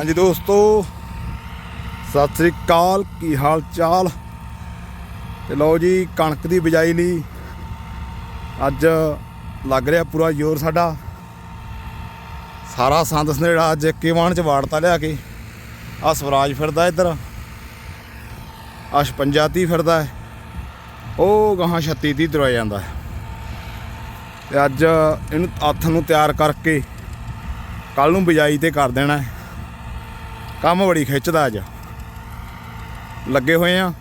ਹਾਂਜੀ ਦੋਸਤੋ, ਸਤਿ ਸ੍ਰੀ ਅਕਾਲ, ਕੀ ਹਾਲ ਚਾਲ? ਤੇ ਲਓ ਜੀ, ਕਣਕ ਦੀ ਬਿਜਾਈ ਲਈ ਅੱਜ ਲੱਗ ਰਿਹਾ ਪੂਰਾ ਜ਼ੋਰ ਸਾਡਾ। ਸਾਰਾ ਸੰਦ ਸਨੇੜਾ ਅੱਜ ਕੇਵਾਨ ਚ ਵਾੜਤਾ ਲਿਆ ਕੇ। ਆ ਸਵਰਾਜ ਫਿਰਦਾ ਇੱਧਰ। ਆ 56 ਫਿਰਦਾ ਉਹ ਗਾਹਾਂ 36 ਦੀ ਤੁਰਿਆ ਜਾਂਦਾ ਹੈ। ਤੇ ਅੱਜ ਇਹਨੂੰ ਹੱਥ ਨੂੰ ਤਿਆਰ ਕਰਕੇ ਕੱਲ ਨੂੰ ਬਿਜਾਈ ਤੇ ਕਰ ਦੇਣਾ ਹੈ। ਕੰਮ ਬੜੀ ਖਿੱਚਦਾ ਅੱਜ। ਲੱਗੇ ਹੋਏ ਆ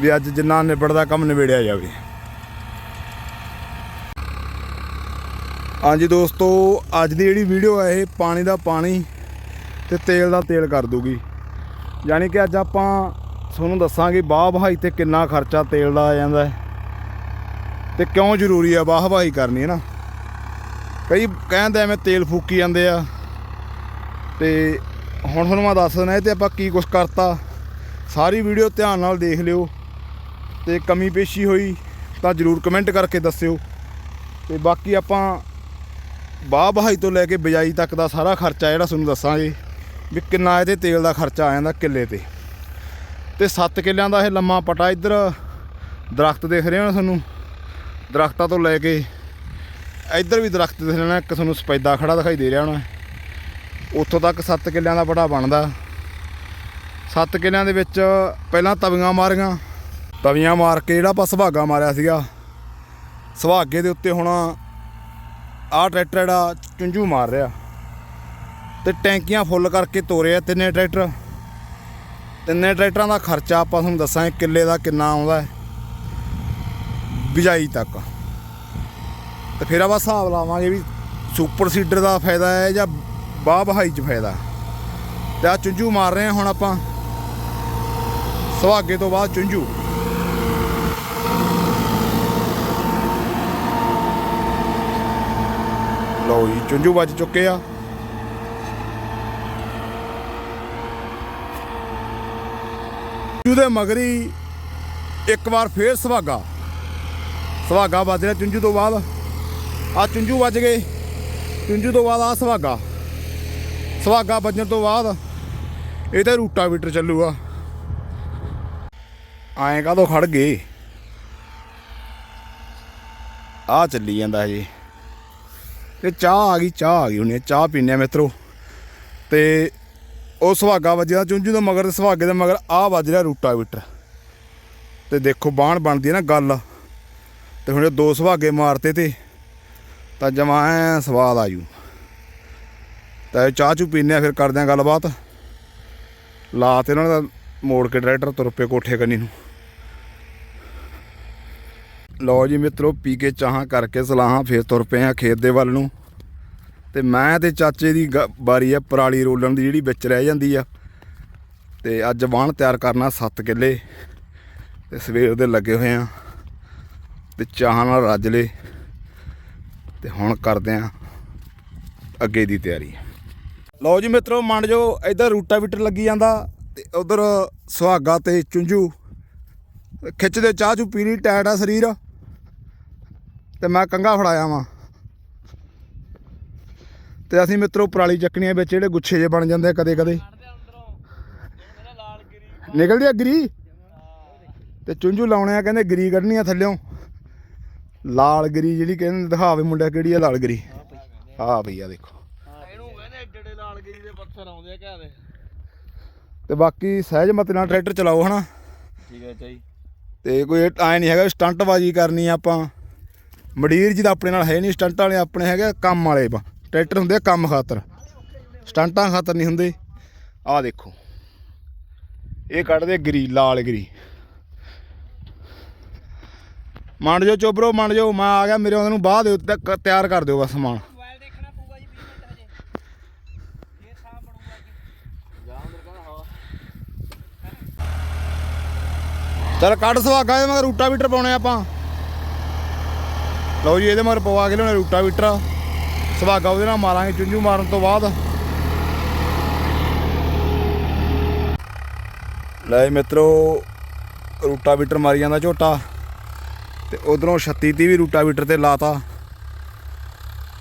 ਵੀ ਅੱਜ ਜਿੰਨਾ ਨਿਬੜਦਾ ਕੰਮ ਨਿਬੇੜਿਆ ਜਾਵੇ। ਹਾਂਜੀ ਦੋਸਤੋ, ਅੱਜ ਦੀ ਜਿਹੜੀ ਵੀਡੀਓ ਹੈ ਇਹ ਪਾਣੀ ਦਾ ਪਾਣੀ ਤੇ ਤੇਲ ਦਾ ਤੇਲ ਕਰ ਦੂਗੀ। ਯਾਨੀ ਕਿ ਅੱਜ ਆਪਾਂ ਤੁਹਾਨੂੰ ਦੱਸਾਂਗੇ ਬਾਹ ਵਹਾਈ ਤੇ ਕਿੰਨਾ ਖਰਚਾ ਤੇਲ ਦਾ ਆ ਜਾਂਦਾ ਹੈ। ਤੇ ਕਿਉਂ ਜ਼ਰੂਰੀ ਆ ਬਾਹ ਵਹਾਈ ਕਰਨੀ ਹੈ ਨਾ? ਕਈ ਕਹਿੰਦੇ ਐਵੇਂ ਤੇਲ ਫੂਕੀ ਜਾਂਦੇ ਆ। ਤੇ ਹੁਣ ਤੁਹਾਨੂੰ ਮੈਂ ਦੱਸ ਦਿੰਦਾ ਇਹ ਤੇ ਆਪਾਂ ਕੀ ਕੁਛ ਕਰਤਾ। ਸਾਰੀ ਵੀਡੀਓ ਧਿਆਨ ਨਾਲ ਦੇਖ ਲਿਓ। ਤੇ ਕਮੀ ਪੇਸ਼ੀ ਹੋਈ ਤਾਂ ਜਰੂਰ ਕਮੈਂਟ ਕਰਕੇ ਦੱਸਿਓ। ਤੇ ਬਾਕੀ ਆਪਾਂ ਬਾਹ ਬਹਾਈ ਤੋਂ ਲੈ ਕੇ ਬਿਜਾਈ ਤੱਕ ਦਾ ਸਾਰਾ ਖਰਚਾ ਜਿਹੜਾ ਤੁਹਾਨੂੰ ਦੱਸਾਂਗੇ, ਵੀ ਕਿੰਨਾ ਇਹਦੇ ਤੇਲ ਦਾ ਖਰਚਾ ਆ ਜਾਂਦਾ ਕਿੱਲੇ ਤੇ। ਤੇ 7 ਕਿੱਲਿਆਂ ਦਾ ਇਹ ਲੰਮਾ ਪਟਾ ਇੱਧਰ, ਦਰਖਤ ਦੇਖ ਰਹੇ ਹੋ ਤੁਹਾਨੂੰ? ਦਰਖਤਾਂ ਤੋਂ ਲੈ ਕੇ ਇੱਧਰ ਵੀ ਦਰਖਤ ਦੇਖ ਲੈਣਾ, ਇੱਕ ਤੁਹਾਨੂੰ ਸਪੈਦਾ ਖੜਾ ਦਿਖਾਈ ਦੇ ਰਿਹਾ ਹੋਣਾ। ਉੱਥੋਂ ਤੱਕ 7 ਕਿੱਲਿਆਂ ਦਾ ਪਟਾ ਬਣਦਾ। 7 ਕਿੱਲਿਆਂ ਦੇ ਵਿੱਚ ਪਹਿਲਾਂ ਤਵੀਆਂ ਮਾਰੀਆਂ। ਤਵੀਆਂ ਮਾਰ ਕੇ ਜਿਹੜਾ ਆਪਾਂ ਸੁਹਾਗਾ ਮਾਰਿਆ ਸੀਗਾ। ਸੁਹਾਗੇ ਦੇ ਉੱਤੇ ਹੁਣ ਆਹ ਟਰੈਕਟਰ ਜਿਹੜਾ ਚੁੰਝੂ ਮਾਰ ਰਿਹਾ। ਤੇ ਟੈਂਕੀਆਂ ਫੁੱਲ ਕਰਕੇ ਤੋਰੇ ਆ ਤਿੰਨੇ ਟਰੈਕਟਰ। ਤਿੰਨੇ ਟਰੈਕਟਰਾਂ ਦਾ ਖਰਚਾ ਆਪਾਂ ਤੁਹਾਨੂੰ ਦੱਸਾਂ ਕਿੱਲੇ ਦਾ ਕਿੰਨਾ ਆਉਂਦਾ ਹੈ। ਬਿਜਾਈ ਤੱਕ। ਤੇ ਫਿਰ ਆਪਾਂ ਹਿਸਾਬ ਲਾਵਾਂਗੇ ਵੀ ਸੁਪਰ ਸੀਡਰ ਦਾ ਫਾਇਦਾ ਹੈ ਜਾਂ ਬਾਹ ਬਹਾਈ ਚ ਫਾਇਦਾ। ਤੇ ਆ ਚੁੰਝੂ ਮਾਰ ਰਹੇ ਹਾਂ ਹੁਣ ਆਪਾਂ। ਸੁਹਾਗੇ ਤੋਂ ਬਾਅਦ ਚੁੰਝੂ। ਲਓ ਜੀ, ਚੁੰਝੂ ਵੱਜ ਚੁੱਕੇ ਆ। ਚੁੰਝੂ ਦੇ ਮਗਰੀ ਇੱਕ ਵਾਰ ਫੇਰ ਸੁਹਾਗਾ। ਸੁਹਾਗਾ ਵੱਜ ਰਿਹਾ ਚੁੰਝੂ ਤੋਂ ਬਾਅਦ। ਆ ਚੁੰਝੂ ਵੱਜ ਗਏ। ਚੁੰਝੂ ਤੋਂ ਬਾਅਦ ਆ ਸੁਹਾਗਾ। ਸੁਹਾਗਾ ਵੱਜਣ ਤੋਂ ਬਾਅਦ ਇਹ ਤੇ ਰੂਟਾਵੀਟਰ ਚੱਲੂਗਾ। ਐਂ ਕਾਹਤੋਂ ਖੜ ਗਏ? ਆ ਚੱਲੀ ਜਾਂਦਾ ਜੀ ਤੇ ਚਾਹ ਆ ਗਈ, ਚਾਹ ਆ ਗਈ ਹੁਣ, ਚਾਹ ਪੀਨੇ ਆ ਮਿੱਤਰੋ। ਤੇ ਉਹ ਸੁਹਾਗਾ ਵੱਜਦਾ, ਚੁੰਝੂ ਦੇ ਮਗਰ ਸੁਹਾਗੇ ਦੇ ਮਗਰ ਆ ਵੱਜ ਰਿਹਾ ਰੂਟਾਵੀਟਰ। ਤੇ ਦੇਖੋ, ਬਾਣ ਬਣਦੀ ਹੈ ਨਾ ਗੱਲ। ਤੇ ਹੁਣ ਦੋ ਸੁਹਾਗੇ ਮਾਰਤੇ ਤੇ ਤਾਂ ਜਮਾ ਐ ਸਵਾਦ ਆਜੂ ਤਾਂ ਚਾਹ ਚੂ ਪੀਨੇ ਆ, ਫਿਰ ਕਰਦੇ ਆ ਗੱਲਬਾਤ। ਲਾ ਤੇ ਉਹਨਾਂ ਦਾ ਮੋੜ ਕੇ ਟਰੈਕਟਰ ਤੁਰ ਪਏ ਕੋਠੇ ਕੰਨੀ ਨੂੰ। ਲਓ ਜੀ ਮਿੱਤਰੋ, ਪੀ ਕੇ ਚਾਹਾਂ ਕਰਕੇ ਸਲਾਹਾਂ, ਫੇਰ ਤੁਰ ਪਏ ਆ ਖੇਤ ਦੇ ਵੱਲ ਨੂੰ। ਤੇ ਮੈਂ ਤੇ ਚਾਚੇ ਦੀ ਗ- ਆ, ਪਰਾਲੀ ਰੋਲਣ ਦੀ ਜਿਹੜੀ ਵਿੱਚ ਰਹਿ ਜਾਂਦੀ ਆ। ਤੇ ਅੱਜ ਵਾਹਣ ਤਿਆਰ ਕਰਨਾ 7 ਕਿੱਲੇ। ਤੇ ਸਵੇਰ ਦੇ ਲੱਗੇ ਹੋਏ ਆ। ਤੇ ਚਾਹਾਂ ਨਾਲ ਰੱਜ ਲੇ ਤੇ ਹੁਣ ਕਰਦੇ ਆ ਅੱਗੇ ਦੀ ਤਿਆਰੀ। ਲਓ ਜੀ ਮਿੱਤਰੋ, ਮੰਨ ਜੋ ਇਧਰ ਰੂਟਾਵੀਟਰ ਲੱਗੀ ਜਾਂਦਾ ਤੇ ਉਧਰ ਸੁਹਾਗਾ ਤੇ ਚੁੰਝੂ। ਖਿੱਚਦੇ ਚਾਹ ਚੂ ਪੀਣੀ ਟਾਇਟ ਆ ਸਰੀਰ। ਤੇ ਮੈਂ ਕੰਗਾ ਫੜਾਇਆ ਵਾਂ। ਤੇ ਅਸੀਂ ਮਿੱਤਰੋ, ਪਰਾਲੀ ਚੱਕਣੀਆਂ ਵਿੱਚ, ਜਿਹੜੇ ਗੁੱਛੇ ਜੇ ਬਣ ਜਾਂਦੇ ਕਦੇ ਕਦੇ ਨਿਕਲਦੀ ਆ ਗਰੀ? ਤੇ ਚੁੰਝੂ ਲਾਉਣੇ ਆ, ਕਹਿੰਦੇ ਗਰੀ ਕੱਢਣੀ ਆ ਥੱਲਿਓਂ। ਲਾਲ ਗਰੀ ਜਿਹੜੀ ਕਹਿੰਦੇ ਦਿਖਾਵੇ ਮੁੰਡਾ ਕਿਹੜੀ ਆ, ਲਾਲ ਗਰੀ। ਆਹ ਭਈਆ ਦੇਖੋ ਇਹਨੂੰ ਕਹਿੰਦੇ ਏਡੇ ਏਡੇ ਆਉਂਦੇ ਆ ਘਰ। ਦੇ ਤੇ ਬਾਕੀ ਸਹਿਜ ਮਤੇ ਨਾਲ ਟਰੈਕਟਰ ਚਲਾਓ ਹਨਾ? ਠੀਕ ਹੈ ਚਾਈ ਤੇ ਕੋਈ ਐ ਨਹੀਂ ਹੈਗਾ ਸਟੰਟ ਬਾਜੀ ਕਰਨੀ ਆ ਆਪਾਂ। ਮਡੀਰ ਜੀ ਦਾ ਆਪਣੇ ਨਾਲ ਹੈ ਨਹੀਂ ਸਟੰਟ ਵਾਲੇ ਆਪਣੇ ਹੈਗੇ ਕੰਮ ਵਾਲੇ ਬ- ਟਰੈਕਟਰ ਹੁੰਦੇ ਆ ਕੰਮ ਖਾਤਰ। ਸਟੰਟਾਂ ਖਾਤਰ ਨਹੀਂ ਹੁੰਦੇ। ਆਹ ਦੇਖੋ। ਇਹ ਕੱਢਦੇ ਗਰੀ ਲਾਲ ਗਰੀ। ਮੰਨ ਜੋ ਚੋਬਰੋ ਮੰਨ ਜੋ ਮੈਂ ਆ ਗਿਆ ਮੇਰੇ ਉਹਨਾਂ ਨੂੰ ਬਾਅਦ ਤਿਆਰ ਕਰ ਦਿਓ ਬਸ ਸਮਾਨ ਮੋਬਾਈਲ ਦੇਖਣਾ ਪਊਗਾ ਜੀ 20 ਮਿੰਟ ਹਜੇ ਇਹ ਸਾਫ਼ ਬਣੂਗਾ ਜੀ ਜਾਂ ਅੰਦਰ ਕਹਿੰਦਾ ਹਵਾ ਚੱਲ ਕੱਢ ਸੁਹਾਗਾ ਇਹਦੇ ਮਗਰ ਰੂਟਾਵੀਟਰ ਪਾਉਣੇ ਆਪਾਂ। ਲਓ ਜੀ, ਇਹਦੇ ਮਗਰ ਪਵਾ ਕੇ ਲਿਆਉਣੇ ਰੂਟਾ ਵੀਟਰ ਸੁਹਾਗਾ ਉਹਦੇ ਨਾਲ ਮਾਰਾਂਗੇ, ਚੁੰਝੂ ਮਾਰਨ ਤੋਂ ਬਾਅਦ। ਲੈ ਮਿੱਤਰੋ ਰੂਟਾਵੀਟਰ ਮਾਰੀ ਜਾਂਦਾ ਝੋਟਾ। ਤੇ ਉਧਰੋਂ 36 30 ਵੀ ਰੂਟਾਵੀਟਰ ਤੇ ਲਾਤਾ।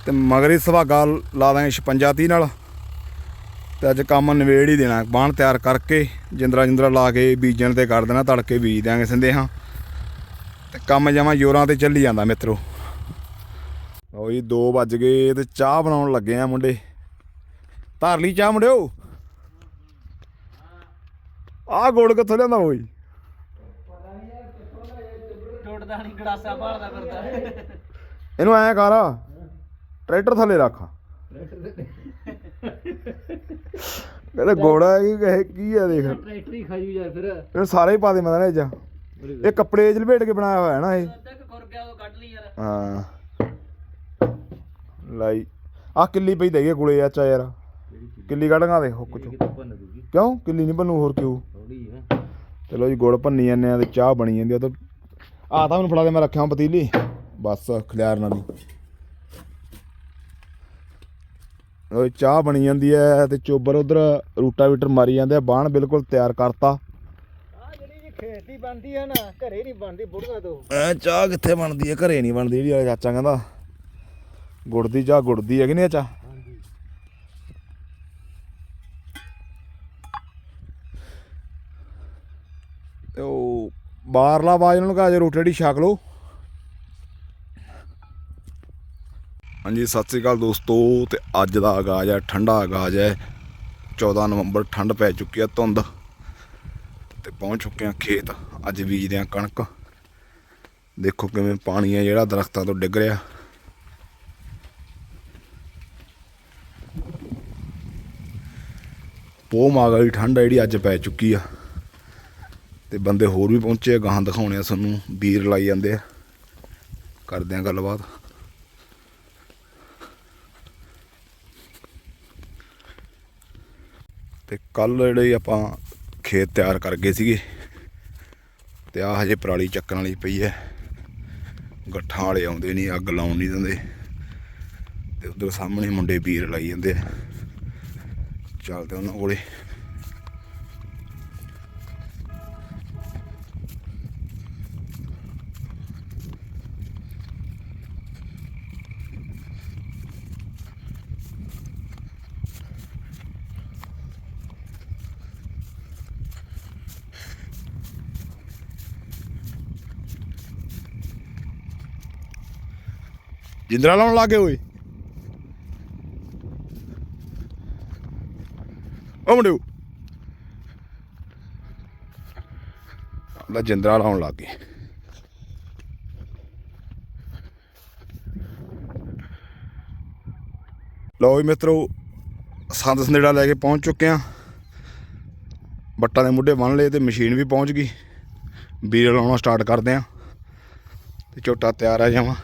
ਤੇ ਮਗਰ ਹੀ ਸੁਹਾਗਾ ਲਾ ਦਾਂਗੇ 56 30 ਨਾਲ। ਤੇ ਅੱਜ ਕੰਮ ਨਵੇੜ ਹੀ ਦੇਣਾ। ਬਾਣ ਤਿਆਰ ਕਰਕੇ ਜਿੰਦਰਾ ਜਿੰਦਰਾ ਲਾ ਕੇ ਬੀਜਣ ਤੇ ਕਰ ਦੇਣਾ ਤੜਕੇ ਬੀਜ ਦਿਆਂਗੇ ਸਿੰਦੇ ਹਾਂ ਤੇ ਕੰਮ ਜਮਾ ਜ਼ੋਰਾਂ ਤੇ ਚੱਲੀ ਜਾਂਦਾ ਮਿੱਤਰੋ। ਲਓ ਜੀ 2 ਵੱਜ ਗਏ ਤੇ ਚਾਹ ਬਣਾਉਣ ਲੱਗੇ ਆ ਮੁੰਡੇ। ਧਾਰ ਲਈ ਚਾਹ ਮੁੰਡਿਓ? ਆਹ ਗੁੜ ਕਿੱਥੋਂ ਲਿਆਂਦਾ ਓਏ? ਟੁੱਟਦਾ ਨਹੀਂ ਗੜਾਸਾ ਭਾਲਦਾ ਫਿਰਦਾ। ਇਹਨੂੰ ਐਂ ਕਰ ਟਰੈਕਟਰ ਥੱਲੇ ਰੱਖ। ਕਹਿੰਦਾ ਗੋੜਾ ਕੀ ਕਹੇ ਕੀ ਆ ਦੇਖ। ਟਰੈਕਟਰ ਹੀ ਖਾਈ ਜਾ ਫਿਰ। ਇਹਨੂੰ ਸਾਰੇ ਹੀ ਪਾ ਦੇ ਮਦਾਂ ਇਹ ਚ। ਇਹ ਕੱਪੜੇ ਚ ਲਪੇਟ ਕੇ ਬਣਾਇਆ ਹੋਇਆ ਹੈ ਨਾ ਇਹ। ਅੱਧਾ ਕਿ ਖੁਰ ਗਿਆ ਉਹ ਕੱਢ ਲਈ ਯਾਰ। ਹਾਂ। ਲਾਈ। ਆ ਕਿੱਲੀ ਪਈ ਦੇਗੇ ਕੋਲੇ ਆ ਚਾ ਯਾਰ। ਕਿੱਲੀ? ਕੱਢਾਂਗਾ ਦੇ ਹੁੱਕ ਚੋਂ ਕਿਉਂ? ਕਿੱਲੀ ਨਹੀਂ ਬਣੂ ਹੋਰ ਕਿਉਂ? ਥੋੜੀ ਹੈ ਚਲੋ ਜੀ ਗੁੜ ਭੰਨੀ ਜਾਂਦੇ ਆ ਤੇ ਚਾਹ ਬਣੀ ਜਾਂਦੀ ਆ। ਤੇ ਆ ਤਾਂ ਮੈਨੂੰ ਫੜਾ ਦੇ ਮੈਂ ਰੱਖਿਆ ਪਤੀਲੀ। ਬਸ ਖਲਿਆਰ ਨਾਲ ਹੀ ਉਹ ਚਾਹ ਬਣੀ ਜਾਂਦੀ ਐ ਤੇ ਚੋਬਰ ਉਧਰ ਰੂਟਾਵੀਟਰ ਮਾਰੀ ਜਾਂਦੇ ਆ ਬਾਣ ਬਿਲਕੁਲ ਤਿਆਰ ਕਰਤਾ। ਆ ਜਿਹੜੀ ਜੀ ਖੇਤੀ ਬਣਦੀ ਹੈ ਨਾ ਘਰੇ ਨਹੀਂ ਬਣਦੀ ਬੁੜਗਾ ਤੋਂ। ਐ ਚਾਹ ਕਿੱਥੇ ਬਣਦੀ ਐ? ਘਰੇ ਨਹੀਂ ਬਣਦੀ ਜਿਹੜੀ ਵਾਲੇ ਚਾਚਾ ਕਹਿੰਦਾ। ਗੁੜ ਦੀ ਚਾਹ ਗੁੜ ਦੀ ਹੈ ਕਿ ਨਹੀਂ ਚਾਹ? ਹਾਂਜੀ। ਤੇ ਉਹ ਬਾਹਰਲਾ ਉਹਨਾਂ ਨੂੰ ਕਹਾ ਜੇ ਰੋਟੀ ਰੇਟੀ ਛਕ ਲਓ। ਹਾਂਜੀ ਸਤਿ ਸ੍ਰੀ ਅਕਾਲ ਦੋਸਤੋ ਤੇ ਅੱਜ ਦਾ ਆਗਾਜ਼ ਹੈ ਠੰਡਾ ਆਗਾਜ਼ ਹੈ। 14 ਨਵੰਬਰ ਠੰਡ ਪੈ ਚੁੱਕੀ ਹੈ ਧੁੰਦ। ਤੇ ਪਹੁੰਚ ਚੁੱਕੇ ਹਾਂ ਖੇਤ। ਅੱਜ ਬੀਜਦੇ ਹਾਂ ਕਣਕ। ਦੇਖੋ ਕਿਵੇਂ ਪਾਣੀ ਹੈ ਜਿਹੜਾ ਦਰਖਤਾਂ ਤੋਂ ਡਿੱਗ ਰਿਹਾ। ਪੋ ਮਾਗਲੀ ਠੰਡ ਹੈ ਜਿਹੜੀ ਅੱਜ ਪੈ ਚੁੱਕੀ ਆ। ਤੇ ਬੰਦੇ ਹੋਰ ਵੀ ਪਹੁੰਚੇ ਆ, ਗਾਹਾਂ ਦਿਖਾਉਣੇ ਆ ਸਾਨੂੰ ਵੀਰ ਲਾਈ ਜਾਂਦੇ ਆ। ਕਰਦੇ ਆ ਗੱਲਬਾਤ। ਕੱਲ ਜਿਹੜੇ ਆਪਾਂ ਖੇਤ ਤਿਆਰ ਕਰ ਗਏ ਸੀਗੇ ਤੇ ਆ ਹਜੇ ਪਰਾਲੀ ਚੱਕਣ ਵਾਲੀ ਪਈ ਹੈ। ਗੱਠਾਂ ਵਾਲੇ ਆਉਂਦੇ ਨਹੀਂ ਅੱਗ ਲਾਉਣ ਨਹੀਂ ਦਿੰਦੇ। ਤੇ ਉਧਰ ਸਾਹਮਣੇ ਮੁੰਡੇ ਵੀਰ ਲਾਈ ਜਾਂਦੇ ਆ। ਚੱਲਦੇ ਉਹਨਾਂ ਕੋਲੇ। ਜਿੰਦਰਾ ਲਾਉਣ ਲੱਗੇ ਓਏ। ਓ ਮੁੰਡਿਓ। ਲੈ ਜਿੰਦਰਾ ਲਾਉਣ ਲੱਗ ਗਏ। ਲਓ ਜੀ ਮਿੱਤਰੋ, ਸੰਦ ਸੰਦੇੜਾ ਲੈ ਕੇ ਪਹੁੰਚ ਚੁੱਕੇ ਆ ਬੱਟਾਂ ਦੇ ਮੁੱਢੇ ਬੰਨ ਲਏ ਤੇ ਮਸ਼ੀਨ ਵੀ ਪਹੁੰਚ ਗਈ। ਵੀਰ ਲਾਉਣਾ ਸਟਾਰਟ ਕਰਦੇ ਆ ਤੇ ਝੋਟਾ ਤਿਆਰ ਆ ਜਾਵਾਂ।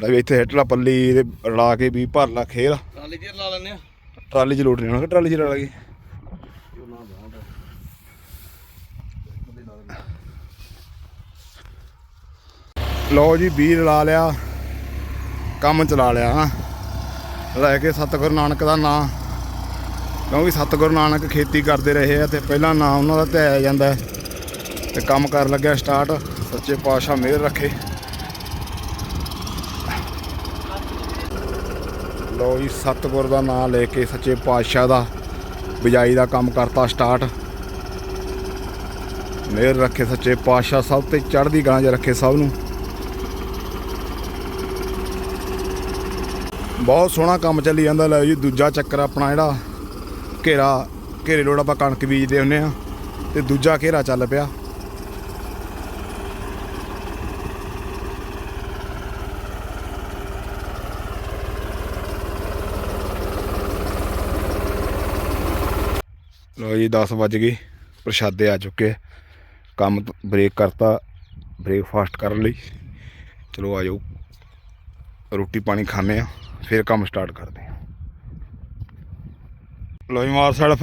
ਲੈ ਵੀ ਇੱਥੇ ਹਿੱਟਲਾ ਪੱਲੀ ਤੇ ਰਲਾ ਕੇ ਵੀ ਭਰ ਲਾ ਖੇਲ। ਟਰਾਲੀ ਜੀ ਲਾ ਲੈਨੇ ਆ? ਟਰਾਲੀ 'ਚ ਲੋਟ ਨਹੀਂ ਹੋਣਾ ਟਰਾਲੀ 'ਚ ਰਲਾ ਗਈ? ਲਓ ਜੀ ਵੀਰ ਲਾ ਲਿਆ ਕੰਮ ਚਲਾ ਲਿਆ ਹਾਂ। ਲੈ ਕੇ ਸਤਿਗੁਰੂ ਨਾਨਕ ਦਾ ਨਾਂ। ਕਿਉਂਕਿ ਸਤਿਗੁਰੂ ਨਾਨਕ ਖੇਤੀ ਕਰਦੇ ਰਹੇ ਆ ਤੇ ਪਹਿਲਾਂ ਨਾਂ ਉਹਨਾਂ ਦਾ ਧਿਆਇਆ ਜਾਂਦਾ ਤੇ ਕੰਮ ਕਰਨ ਲੱਗਿਆ ਸਟਾਰਟ ਸੱਚੇ ਪਾਤਸ਼ਾਹ ਮਿਹਰ ਰੱਖੇ। ਲਓ ਜੀ, ਸਤਿਗੁਰ ਦਾ ਨਾਮ ਲੈ ਕੇ ਸੱਚੇ ਪਾਤਸ਼ਾਹ ਦਾ ਬਿਜਾਈ ਦਾ ਕੰਮ ਕਰਤਾ ਸਟਾਰਟ। ਮਿਹਰ ਰੱਖੇ ਸੱਚੇ ਪਾਤਸ਼ਾਹ ਸਭ ਤੇ ਚੜ੍ਹਦੀ ਗਾਂ 'ਚ ਰੱਖੇ ਸਭ ਨੂੰ। ਬਹੁਤ ਸੋਹਣਾ ਕੰਮ ਚੱਲੀ ਜਾਂਦਾ ਲੈ ਜੀ, ਦੂਜਾ ਚੱਕਰ ਆਪਣਾ ਜਿਹੜਾ ਘੇਰਾ ਘੇਰੇ ਲੋੜ ਆਪਾਂ ਕਣਕ ਬੀਜਦੇ ਹੁੰਨੇ ਆ ਤੇ ਦੂਜਾ ਘੇਰਾ ਚੱਲ ਪਿਆ। ਲੋ ਜੀ 10 ਵੱਜ ਗਏ, ਪ੍ਰਸ਼ਾਦੇ ਆ ਚੁੱਕੇ ਕੰਮ ਬ੍ਰੇਕ ਕਰਤਾ ਬ੍ਰੇਕਫਾਸਟ ਕਰਨ ਲਈ। ਚਲੋ ਆ ਜਾਓ, ਰੋਟੀ ਪਾਣੀ ਖਾਣੇ ਆ, ਫਿਰ ਕੰਮ ਸਟਾਰਟ ਕਰਦੇ ਆ। ਲਓ ਜੀ, ਮਾਰ ਸੜਫ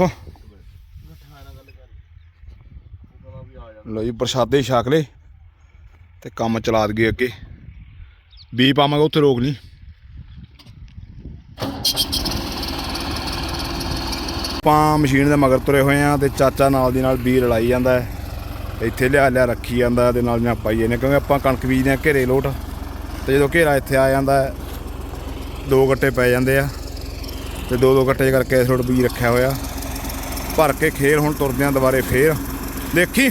ਲਓ ਜੀ, ਪ੍ਰਸ਼ਾਦੇ ਛਾਕ ਲਏ ਤੇ ਕੰਮ ਚਲਾ ਦਈਏ ਅੱਗੇ। ਵੀ ਪਾਵਾਂਗੇ, ਉੱਥੇ ਰੋਕ ਨਹੀਂ। ਆਪਾਂ ਮਸ਼ੀਨ ਦੇ ਮਗਰ ਤੁਰੇ ਹੋਏ ਆ ਤੇ ਚਾਚਾ ਨਾਲ ਦੀ ਨਾਲ ਬੀ ਲੜਾਈ ਜਾਂਦਾ ਹੈ। ਇੱਥੇ ਲਿਆ ਲਿਆ ਰੱਖੀ ਜਾਂਦਾ ਤੇ ਨਾਲ ਮੈਂ ਪਾਈਏ ਨੇ ਕਿਉਂਕਿ ਆਪਾਂ ਕਣਕ ਬੀਜਦੇ ਆ ਘੇਰੇ ਲੋਟ। ਤੇ ਜਦੋਂ ਘੇਰਾ ਇੱਥੇ ਆ ਜਾਂਦਾ ਦੋ ਗੱਟੇ ਪੈ ਜਾਂਦੇ ਆ। ਤੇ ਦੋ ਦੋ ਗੱਟੇ ਕਰਕੇ ਇਸ ਰੋਡ ਬੀਜ ਰੱਖਿਆ ਹੋਇਆ। ਭਰ ਕੇ ਖੇਲ ਹੁਣ ਤੁਰਦੇ ਆ ਦੁਬਾਰੇ ਫੇਰ। ਦੇਖੀ,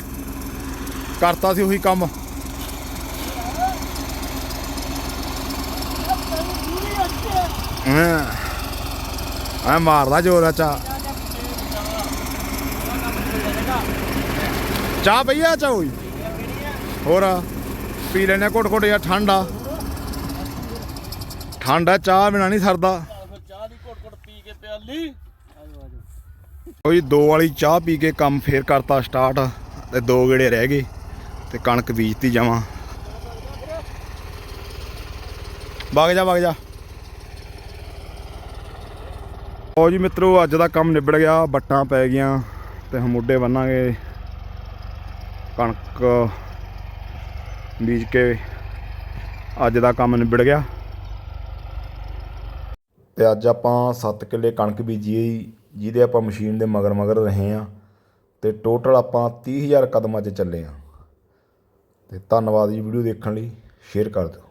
ਕਰਤਾ ਸੀ ਉਹੀ ਕੰਮ। ਹਾਂ ਆ ਮਾਰਦਾ ਜੋਰ ਆ ਚਾ। ਚਾਹ ਪਈ ਆ ਚਾਹ ਹੋਈ ਹੋਰ ਪੀ ਲੈਨੇ ਘੁੱਟ ਘੁੱਟ ਯਾਰ ਠੰਡਾ ਠੰਡਾ ਚਾਹ ਬਿਨਾ ਨਹੀਂ ਸਰਦਾ। ਚਾਹ ਦੀ ਘੁੱਟ ਘੁੱਟ ਪੀ ਕੇ ਪਿਆਲੀ ਉਹ ਦੋ ਵਾਲੀ ਚਾਹ ਪੀ ਕੇ ਕੰਮ ਫੇਰ ਕਰਤਾ ਸਟਾਰਟ, ਤੇ ਦੋ ਗੇੜੇ ਰਹਿ ਗਏ, ਤੇ ਕਣਕ ਬੀਜਤੀ ਜਾਵਾਂ ਵਗ ਜਾ ਵਗ ਜਾ। ਉਹ ਜੀ ਮਿੱਤਰੋ, ਅੱਜ ਦਾ ਕੰਮ ਨਿਬੜ ਗਿਆ ਬੱਟਾਂ ਪੈ ਗਈਆਂ, ਤੇ ਹੁਣ ਮੁੱਢੇ ਬੰਨਾਂਗੇ। ਕਣਕ ਬੀਜ ਕੇ ਅੱਜ ਦਾ ਕੰਮ ਨਿਬੜ ਗਿਆ। ਤੇ ਅੱਜ ਆਪਾਂ 7 ਕਿੱਲੇ ਕਣਕ ਬੀਜੀ ਹੈ ਜੀ, ਜਿਹਦੇ ਆਪਾਂ ਮਸ਼ੀਨ ਦੇ ਮਗਰ ਮਗਰ ਰਹੇ ਆ ਤੇ ਟੋਟਲ ਆਪਾਂ 30000 ਕਦਮਾਂ 'ਚ ਚੱਲੇ ਆ ਤੇ ਧੰਨਵਾਦ ਜੀ ਵੀਡੀਓ ਦੇਖਣ ਲਈ ਸ਼ੇਅਰ ਕਰ ਦਿਓ।